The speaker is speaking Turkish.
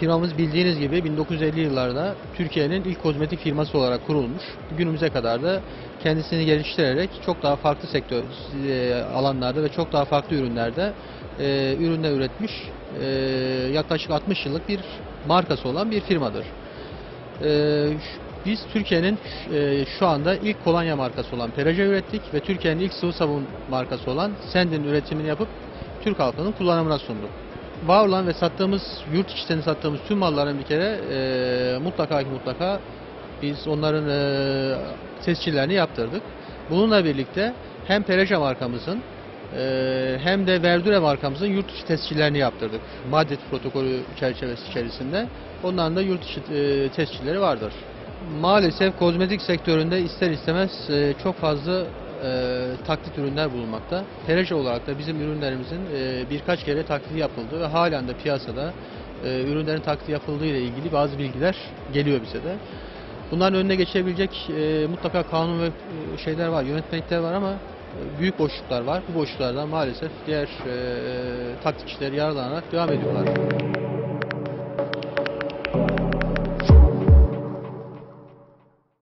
Firmamız bildiğiniz gibi 1950 yıllarda Türkiye'nin ilk kozmetik firması olarak kurulmuş. Günümüze kadar da kendisini geliştirerek çok daha farklı sektör e, alanlarda ve çok daha farklı ürünlerde e, ürünler üretmiş. e, yaklaşık 60 yıllık bir markası olan bir firmadır. E, biz Türkiye'nin e, şu anda ilk kolonya markası olan Pereja ürettik ve Türkiye'nin ilk sıvı sabun markası olan Sendin üretimini yapıp Türk halkının kullanımına sunduk. Var olan ve sattığımız, yurt içinden sattığımız tüm malların bir kere e, mutlaka ki mutlaka biz onların e, tescillerini yaptırdık. Bununla birlikte hem Pereja markamızın e, hem de Verdure markamızın yurt içi tescillerini yaptırdık. Madrid protokolü çerçevesi içerisinde. Onların da yurt içi e, tescilleri vardır. Maalesef kozmetik sektöründe ister istemez e, çok fazla e, taklit ürünler bulunmakta. Pereja olarak da bizim ürünlerimizin e, birkaç kere taklidi yapıldı ve halen de piyasada e, ürünlerin taklidi yapıldığı ile ilgili bazı bilgiler geliyor bize de. Bunların önüne geçebilecek e, mutlaka kanun ve e, şeyler var, yönetmelikler var ama e, büyük boşluklar var. Bu boşluklardan maalesef diğer e, taklitçiler yararlanarak devam ediyorlar.